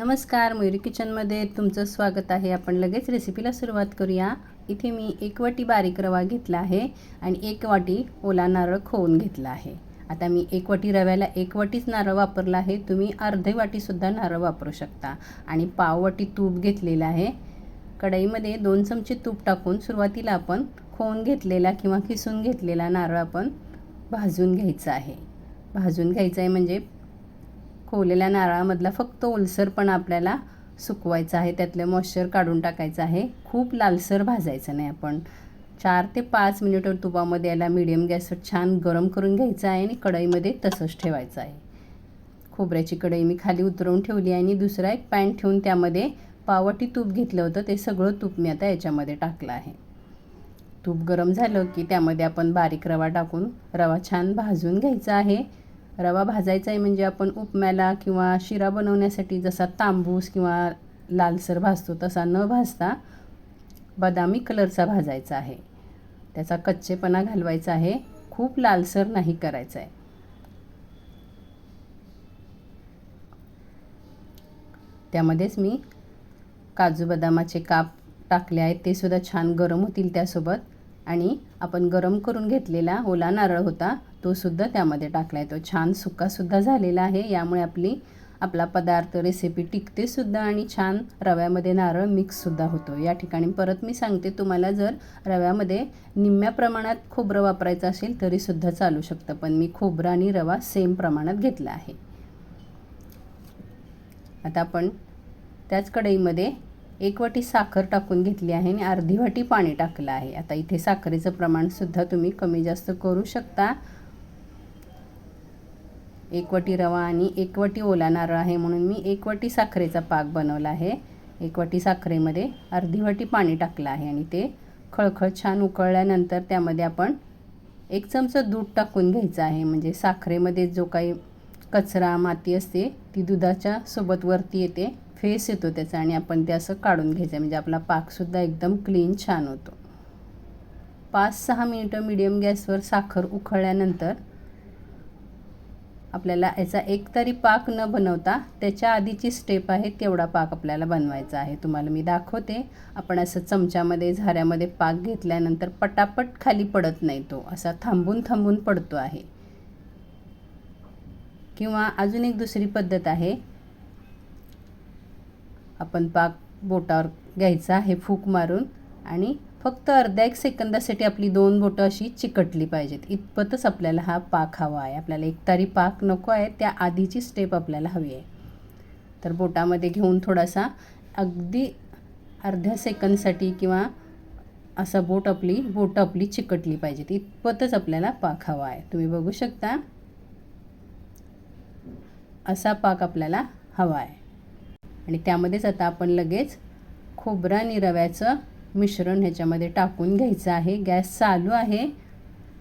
नमस्कार मयुरी किचनमध्ये तुमचं स्वागत आहे. आपण लगेच रेसिपीला सुरुवात करूया. इथे मी एक वाटी बारीक रवा घेतला आहे आणि एक वाटी ओला नारळ खोवून घेतला आहे. आता मी एक वाटी रव्याला एक वाटीच नारळ वापरला आहे. तुम्ही अर्धे वाटीसुद्धा नारळ वापरू शकता. आणि पाव वाटी तूप घेतलेलं आहे. कढईमध्ये दोन चमचे तूप टाकून सुरुवातीला आपण खोवून घेतलेला किंवा किसून घेतलेला नारळ आपण भाजून घ्यायचा आहे. भाजून घ्यायचं आहे म्हणजे खोवलेल्या नारळामधला फक्त ओलसरपणा आपल्याला सुकवायचा आहे. त्यातलं मॉइश्चर काढून टाकायचं आहे. खूप लालसर भाजायचं नाही आपण. चार ते पाच मिनिटं तुपामध्ये याला मिडियम गॅसवर छान गरम करून घ्यायचं आहे आणि कढईमध्ये तसंच ठेवायचं आहे. खोबऱ्याची कढई मी खाली उतरवून ठेवली आहे आणि दुसरा एक पॅन ठेवून त्यामध्ये पावटी तूप घेतलं होतं. ते सगळं तूप मी आता याच्यामध्ये टाकलं आहे. तूप गरम झालं की त्यामध्ये आपण बारीक रवा टाकून रवा छान भाजून घ्यायचा आहे. रवा भाजायचा आहे म्हणजे आपण उपम्याला किंवा शिरा बनवण्यासाठी जसा तांबूस किंवा लालसर भाजतो तसा न भाजता बदामी कलरचा भाजायचा आहे. त्याचा कच्चेपणा घालवायचा आहे. खूप लालसर नाही करायचा आहे त्यामध्येच मी काजू बदामाचे काप टाकले आहेत. ते सुद्धा छान गरम होतील त्यासोबत. आणि आपण गरम करून घेतलेला ओला नारळ होता तो सुद्धा त्यामध्ये टाकला आहे तो छान सुकासुद्धा झालेला आहे. यामुळे आपली आपला पदार्थ रेसिपी टिकते सुद्धा आणि छान रव्यामध्ये नारळ मिक्ससुद्धा होतो. या ठिकाणी परत मी सांगते तुम्हाला जर रव्यामध्ये निम्म्या प्रमाणात खोबरं वापरायचं असेल तरीसुद्धा चालू शकतं. पण मी खोबरं आणि रवा सेम प्रमाणात घेतला आहे. आता आपण त्याच कढईमध्ये एक वाटी साखर टाकून घेतली आहे आणि अर्धी वाटी पाणी टाकलं आहे. आता इथे साखरेचं प्रमाणसुद्धा तुम्ही कमी जास्त करू शकता. एकवटी रवा आणि एकवटी ओला नारळ आहे म्हणून मी एक वाटी साखरेचा पाक बनवला आहे. एकवटी साखरेमध्ये अर्धी वाटी पाणी टाकलं आहे आणि ते खळखळ छान उकळल्यानंतर त्यामध्ये आपण एक चमचा दूध टाकून घ्यायचं आहे. म्हणजे साखरेमध्ये जो काही कचरा माती असते ती दुधाच्या सोबत वरती येते फेस येतो त्याचा आणि आपण ते असं काढून घ्यायचं म्हणजे आपला पाकसुद्धा एकदम क्लीन छान होतो. पाच सहा मिनिटं मिडियम गॅसवर साखर उकळल्यानंतर आपल्याला याचा एक तरी पाक न बनवता त्याच्या आधीची स्टेप आहे तेवढा पाक आपल्याला बनवायचा आहे. तुम्हाला मी दाखवते. आपण असं चमच्यामध्ये झाऱ्यामध्ये पाक घेतल्यानंतर पटापट खाली पडत नाही तो. असा थांबून थांबून पडतो आहे. किंवा अजून एक दुसरी पद्धत आहे. आपण पाक बोटावर घ्यायचा आहे फूक मारून आणि फक्त अर्ध्या एक सेकंदासाठी आपली दोन बोटं अशी चिकटली पाहिजेत. इतपतच आपल्याला हा पाक हवा आहे. आपल्याला एकतारी पाक नको आहे त्या आधीची स्टेप आपल्याला हवी आहे. तर बोटामध्ये घेऊन थोडासा अगदी अर्ध्या सेकंदसाठी किंवा असा बोट आपली बोटं आपली चिकटली पाहिजेत. इतपतच आपल्याला पाक हवा आहे. तुम्ही बघू शकता असा पाक आपल्याला हवा आहे. आणि त्यामध्येच आता आपण लगेच खोबरा आणि रव्याचं मिश्रण ह्याच्यामध्ये टाकून घ्यायचं आहे. गॅस चालू आहे.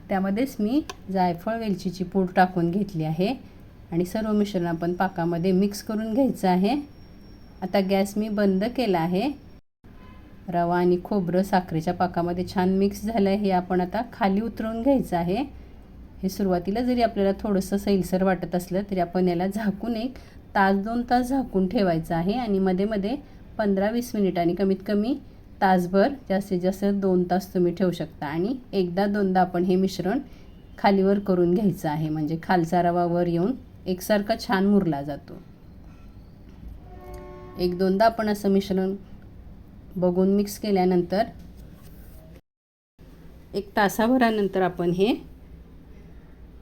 त्यामध्येच मी जायफळ वेलचीची पूड टाकून घेतली आहे. आणि सर्व मिश्रण आपण पाकामध्ये मिक्स करून घ्यायचं आहे. आता गॅस मी बंद केला आहे. रवा आणि खोबरं साखरेच्या पाकामध्ये छान मिक्स झालं आहे. हे आपण आता खाली उतरवून घ्यायचं आहे. हे सुरुवातीला जरी आपल्याला थोडंसं सैलसर वाटत असलं तरी आपण याला झाकून एक तास दोन तास झाकून ठेवायचं आहे. आणि मध्ये मध्ये पंधरा वीस मिनिटांनी कमीत कमी तासभर जास्तीत जास्त दोन तास तुम्ही ठेवू शकता. आणि एकदा दोनदा आपण हे मिश्रण खालीवर करून घ्यायचं आहे. म्हणजे खालचा रवा वर येऊन एकसारखा छान मुरला जातो. एक दोनदा आपण असं मिश्रण बघून मिक्स केल्यानंतर एक तासाभरानंतर आपण हे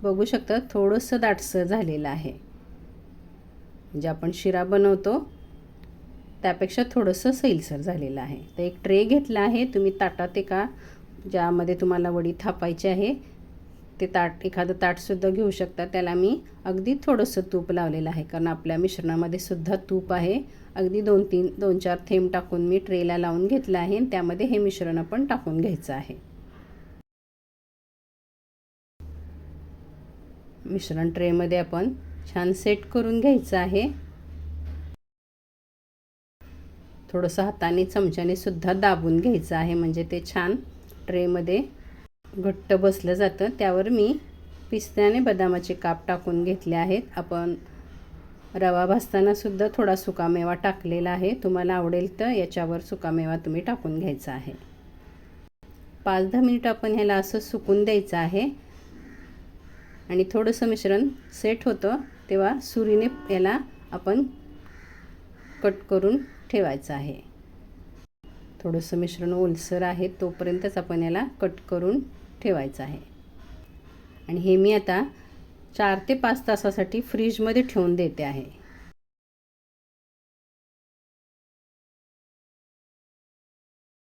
बघू शकता थोडंसं दाटसं झालेलं आहे. म्हणजे आपण शिरा बनवतो. त्यापेक्षा थोडंसं सैलसर झालेलं आहे. तर एक ट्रे घेतला आहे. तुम्ही ताटात एका ज्यामध्ये तुम्हाला वडी थापायची आहे ते ताट एखादं ताटसुद्धा घेऊ शकता. त्याला मी अगदी थोडंसं तूप लावलेलं आहे कारण आपल्या मिश्रणामध्ये सुद्धा तूप आहे. अगदी दोन तीन दोन चार थेंब टाकून मी ट्रेला लावून घेतलं आहे आणि त्यामध्ये हे मिश्रण आपण टाकून घ्यायचं आहे. मिश्रण ट्रेमध्ये आपण छान सेट करून घ्यायचं आहे. थोडंसं हाताने चमच्याने सुद्धा दाबून घ्यायचं आहे. म्हणजे ते छान ट्रेमध्ये घट्ट बसलं जातं. त्यावर मी पिस्त्याने बदामाचे काप टाकून घेतले आहेत. आपण रवा भाजताना सुद्धा थोडा सुकामेवा टाकलेला आहे. तुम्हाला आवडेल तर याच्यावर सुकामेवा तुम्ही टाकून घ्यायचा आहे. पाच दहा मिनिट आपण ह्याला असं सुकून द्यायचं आहे. आणि थोडंसं मिश्रण सेट होतं तेव्हा सुरीने याला आपण कट करून ठेवायचं आहे. थोडंसं मिश्रण ओलसर आहे तोपर्यंतच आपण याला कट करून ठेवायचं आहे. आणि हे मी आता चार ते पाच तासासाठी फ्रीजमध्ये ठेवून देते आहे.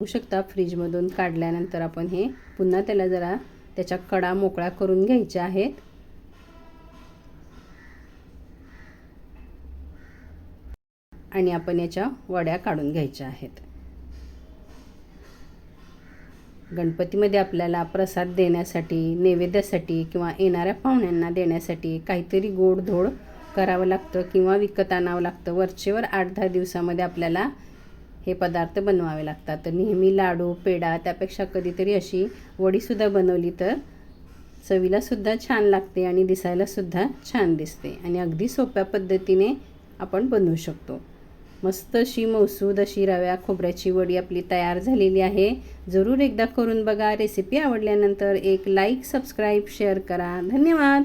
होऊ शकता फ्रीजमधून काढल्यानंतर आपण हे पुन्हा त्याला जरा त्याच्या कडा मोकळा करून घ्यायच्या आहेत. आणि आपण याच्या वड्या काढून घ्यायच्या आहेत. गणपतीमध्ये आपल्याला प्रसाद देण्यासाठी नैवेद्यासाठी किंवा येणाऱ्या पाहुण्यांना देण्यासाठी काहीतरी गोडधोड करावं लागतं किंवा विकत आणावं लागतं. वरचेवर आठ दहा दिवसामध्ये आपल्याला हे पदार्थ बनवावे लागतात. तर नेहमी लाडू पेढा त्यापेक्षा कधीतरी अशी वडीसुद्धा बनवली तर चवीलासुद्धा छान लागते आणि दिसायलासुद्धा छान दिसते आणि अगदी सोप्या पद्धतीने आपण बनवू शकतो. मस्त अशी मौसूद अशी रव्या खोबऱ्याची वडी आपली तयार झालेली आहे. जरूर एकदा करून बघा. रेसिपी आवडल्यानंतर एक लाईक सबस्क्राईब शेअर करा. धन्यवाद.